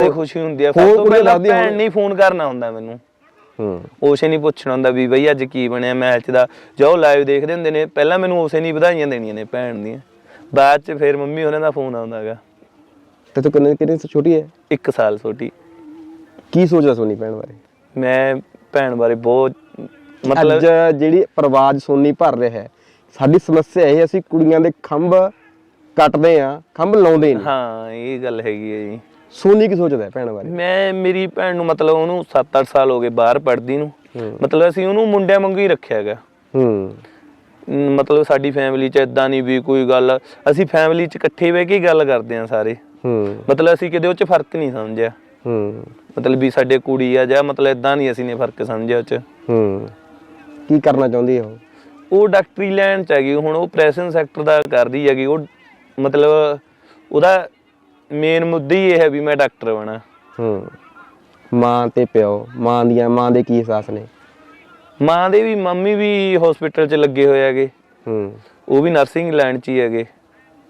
ਤੇ ਖੁਸ਼ੀ ਹੁੰਦੀ ਆ। ਹੋਰ ਸਭ ਤੋਂ ਕੁੜੀਆਂ ਪਹਿਲਾਂ ਭੈਣ ਹੋਣ। ਨਹੀਂ ਫੋਨ ਕਰਨਾ ਹੁੰਦਾ ਮੈਨੂੰ। ਹੂੰ। ਉਸੇ ਨਹੀਂ ਪੁੱਛਣਾ ਹੁੰਦਾ ਵੀ ਬਈ ਅੱਜ ਕੀ ਬਣਿਆ ਮੈਚ ਦਾ। ਜੋ ਲਾਈਵ ਦੇਖਦੇ ਹੁੰਦੇ ਨੇ ਪਹਿਲਾਂ ਮੈਨੂੰ ਉਸੇ ਨਹੀਂ ਵਧਾਈਆਂ ਦੇਣੀਆਂ ਨੇ ਭੈਣ ਦੀਆਂ। ਬਾਅਦ ਚ ਫਿਰ ਮੰਮੀ ਉਹਨਾਂ ਦਾ ਫੋਨ ਆਉਂਦਾਗਾ ਤੇ ਤੂੰ ਕਿੰਨੇ ਕਿੰਨੇ ਤੋਂ ਛੋਟੀ ਹੈ? ਇੱਕ ਸਾਲ ਛੋਟੀ। ਕੀ ਸੋਚਦਾ ਸੋਨੀ ਭੈਣ ਬਾਰੇ? ਮੈਂ ਭੈਣ ਬਾਰੇ ਬਹੁਤ ਮਤਲਬ ਅੱਜ ਜਿਹੜੀ ਪ੍ਰਵਾਜ ਸੋਨੀ ਭਰ ਰਿਹਾ ਹੈ ਸਾਡੀ ਸਮੱਸਿਆ ਇਹ ਹੈ, ਅਸੀਂ ਕੁੜੀਆਂ ਦੇ ਖੰਭ ਕੱਟਦੇ ਆ ਖੰਭ ਲਾਉਂਦੇ ਨਹੀਂ। ਹਾਂ ਇਹ ਗੱਲ ਹੈਗੀ ਹੈ ਜੀ। ਸੋਨੀ ਕੀ ਸੋਚਦਾ ਹੈ ਭੈਣ ਬਾਰੇ? ਮੈਂ ਮੇਰੀ ਭੈਣ ਨੂੰ ਮਤਲਬ ਉਹਨੂੰ 7-8 ਸਾਲ ਹੋ ਗਏ ਬਾਹਰ ਪੜ੍ਹਦੀ ਨੂੰ। ਮਤਲਬ ਅਸੀਂ ਉਹਨੂੰ ਮੁੰਡਿਆਂ ਵਾਂਗੂ ਹੀ ਰੱਖਿਆ ਹੈਗਾ। ਹੂੰ। ਮਤਲਬ ਸਾਡੀ ਫੈਮਿਲੀ 'ਚ ਇਦਾਂ ਨਹੀਂ ਵੀ ਕੋਈ ਗੱਲ। ਅਸੀਂ ਫੈਮਿਲੀ 'ਚ ਇਕੱਠੇ ਬਹਿ ਕੇ ਗੱਲ ਕਰਦੇ ਆ ਸਾਰੇ। ਹੂੰ। ਮਤਲਬ ਅਸੀਂ ਕਿਤੇ ਉਹ 'ਚ ਫ਼ਰਕ ਨਹੀਂ ਸਮਝਿਆ। ਹੂੰ। ਮਤਲਬ ਵੀ ਸਾਡੇ ਕੁੜੀ ਆ ਜਾਂ ਮਤਲਬ ਇਦਾਂ ਨਹੀਂ ਅਸੀਂ ਨੇ ਫ਼ਰਕ ਸਮਝਿਆ ਉਹ 'ਚ। ਹੂੰ। ਕੀ ਕਰਨਾ ਚਾਹੁੰਦੀ ਹੈ ਉਹ? ਉਹ ਡਾਕਟਰੀ ਲਾਈਨ 'ਚ ਹੈਗੀ। ਹੁਣ ਉਹ ਪ੍ਰੈਸ਼ਨ ਸੈਕਟਰ ਦਾ ਕਰਦੀ ਹੈਗੀ। ਉਹ ਮਤਲਬ ਉਹਦਾ ਮੇਨ ਮੁੱਦਾ ਹੀ ਇਹ ਹੈ ਵੀ ਮੈਂ ਡਾਕਟਰ ਬਣਾ। ਹੂੰ। ਮਾਂ ਤੇ ਪਿਓ ਮਾਂ ਦੀਆਂ ਮਾਂ ਦੇ ਕੀ ਅਹਿਸਾਸ ਨੇ? ਮਾਂ ਦੇ ਵੀ ਮੰਮੀ ਵੀ ਹਸਪੀਟਲ 'ਚ ਲੱਗੇ ਹੋਏ ਹੈਗੇ। ਹੂੰ। ਉਹ ਵੀ ਨਰਸਿੰਗ ਲਾਈਨ 'ਚ ਹੀ ਹੈਗੇ।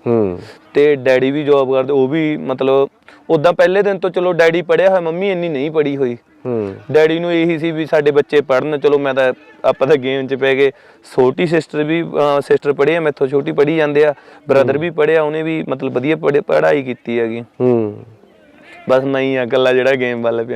ਹੂੰ। ਤੇ ਡੈਡੀ ਵੀ ਜੌਬ ਕਰਦੇ ਉਹ ਵੀ ਮਤਲਬ ਉਦਾਂ ਪਹਿਲੇ ਦਿਨ ਤੋਂ ਚਲੋ ਡੈਡੀ ਪੜਿਆ ਹੋਇਆ ਮੰਮੀ ਇੰਨੀ ਨਹੀਂ ਪੜੀ ਹੋਈ। ਡੈਡੀ ਨੂੰ ਇਹੀ ਸੀ ਵੀ ਸਾਡੇ ਬੱਚੇ ਪੜਨ ਚਲੋ ਮੈਂ ਤਾਂ ਆਪਾਂ ਤਾਂ ਗੇਮ 'ਚ ਪੈ ਗਏ। ਛੋਟੀ ਸਿਸਟਰ ਵੀ ਸਿਸਟਰ ਪੜ੍ਹੀ ਆ ਮੈਥੋਂ ਛੋਟੀ ਪੜ੍ਹੀ ਜਾਂਦੇ ਆ। ਬ੍ਰਦਰ ਵੀ ਪੜਿਆ ਉਹਨੇ ਵੀ ਮਤਲਬ ਵਧੀਆ ਪੜ੍ਹੇ- ਪੜ੍ਹਾਈ ਕੀਤੀ ਹੈਗੀ। ਹੂੰ। ਬਸ ਮੈਂ ਹੀ ਆ ਇਕੱਲਾ ਜਿਹੜਾ ਗੇਮ ਵੱਲ ਪਿਆ।